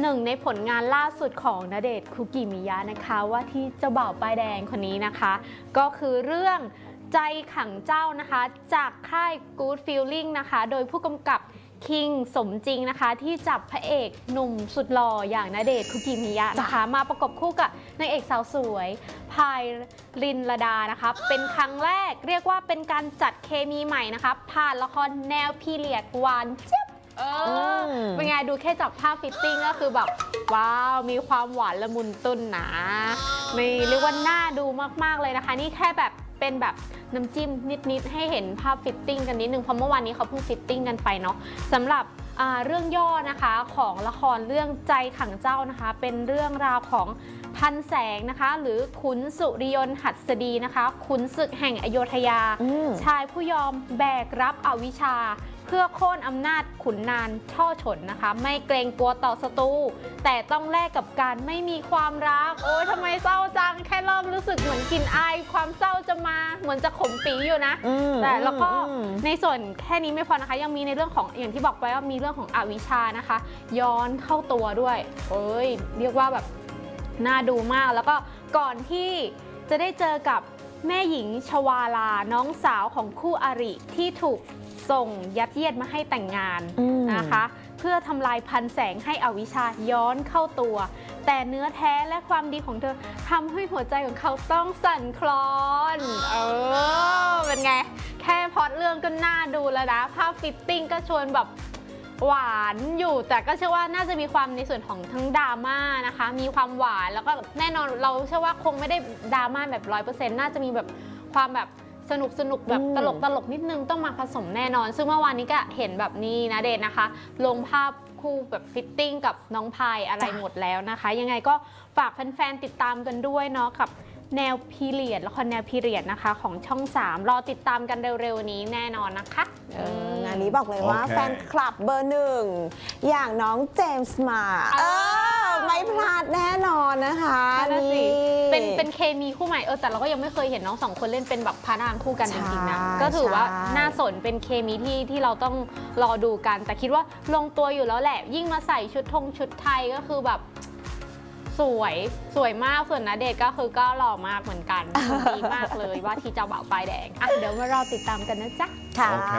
หนึ่งในผลงานล่าสุดของณเดชน์คุกิมิยะนะคะ ว่าที่เจ้าบ่าวป้ายแดงคนนี้นะคะ ก็คือเรื่องใจขังเจ้านะคะ จากค่าย Good Feeling นะคะ โดยผู้กำกับคิงสมจริงนะคะ ที่จับพระเอกหนุ่มสุดหล่ออย่างณเดชน์คุกิมิยะนะคะ มาประกบคู่กับนางเอกสาวสวยพายลินลดานะคะ เป็นครั้งแรกเรียกว่าเป็นการจัดเคมีใหม่นะคะ ผ่านละครแนวพีเรียดหวานเจี๊ยบ เออมเป็นไงดูแค่จับภาพฟิตติ้งก็คือแบบว้าวมีความหวานละมุนตุ้นหนาไม่เรียกว่าน่าดูมากๆเลยนะคะ นี่แค่แบบเป็นแบบน้ำจิ้มนิดๆให้เห็นภาพฟิตติ้งกันนิดนึงเพราะเมื่อวานนี้เขาเพิ่งฟิตติ้งกันไปเนาะสำหรับอ่าเรื่องย่อนะคะของละครเรื่องใจขังเจ้านะคะ เป็นเรื่องราวของ พันแสงนะคะ หรือขุนสุริยนต์หัดสดีนะคะ ขุนศึกแห่งอโยธยาอืมชายผู้ยอมแบกรับอวิชชา เพื่อโค่นอำนาจขุนนางช่อฉนนะคะ ไม่เกรงกลัวต่อศัตรูแต่ต้องแลกกับการไม่มีความรัก โอ๊ยทำไมเศร้าจัง แค่เริ่มรู้สึกเหมือนกลินอายความเศร้าจะมาเหมือนจะขมปีอยู่นะอืมแต่แล้วก็อืมในส่วนแค่นี้ไม่พอนะคะ ยังมีในเรื่องของอย่างที่บอกไปว่ามีเรื่องของอวิชชานะคะ ย้อนเข้าตัวด้วย เอ้ย เรียกว่าแบบ น่าดูมากแล้วก็ก่อนที่จะได้เจอกับแม่หญิงชวาลาน้องสาวของคู่อริที่ถูกส่งยัดเยียดมาให้แต่งงานอืมนะคะ เพื่อทำลายพันแสงให้อวิชชาย้อนเข้าตัว แต่เนื้อแท้และความดีของเธอทำให้หัวใจของเขาต้องสั่นคลอน เออเป็นไง แค่พล็อดเรื่องก็น่าดูแล้วนะ ภาพฟิตติ้งก็ชวนแบบ หวานอยู่แต่ก็เชื่อว่าน่าจะมีความในส่วนของทั้งดราม่านะคะ มีความหวานแล้วก็แน่นอนเราเชื่อว่าคงไม่ได้ดราม่าแบบร้อยเปอร์เซ็นต์น่าจะมีแบบความแบบสนุกสนุกแบบอืมตลกตลกนิดนึงต้องมาผสมแน่นอน ซึ่งเมื่อวานนี้ก็เห็นแบบนี้นะเดชนะคะ ลงภาพคู่แบบฟิตติ้งกับน้องพายอะไรหมดแล้วนะคะ ยังไงก็ฝากแฟนๆติดตามกันด้วยเนาะกับแนวพีเรียดละครแนวพีเรียดนะคะ ของช่อง 3 รอติดตามกันเร็วๆนี้แน่นอนนะคะเอองานนี้ บอกเลยว่า โอเค แฟนคลับเบอร์หนึ่ง อย่างน้องเจมส์มาเอเอออไม่พลาดแน่นอนนะคะนั่นนะสินี่เป็น เป็นเคมีคู่ใหม่ เออ แต่เราก็ยังไม่เคยเห็นน้องสองคนเล่นเป็นแบบพระนางคู่กันจริงๆนะ ใช่ก็ถือว่าใช่ น่าสน เป็นเคมีที่ที่เราต้องรอดูกัน แต่คิดว่าลงตัวอยู่แล้วแหละ ยิ่งมาใส่ชุดทงชุดไทยก็คือแบบ สวย สวยมาก ส่วนนาเดชน์ก็คือก็หล่อมากเหมือนกัน ดีมากเลยว่าที่เจ้าบ่าวปลายแดง อะ เดี๋ยวมารอติดตามกันนะจ๊ะ ค่ะ โอเค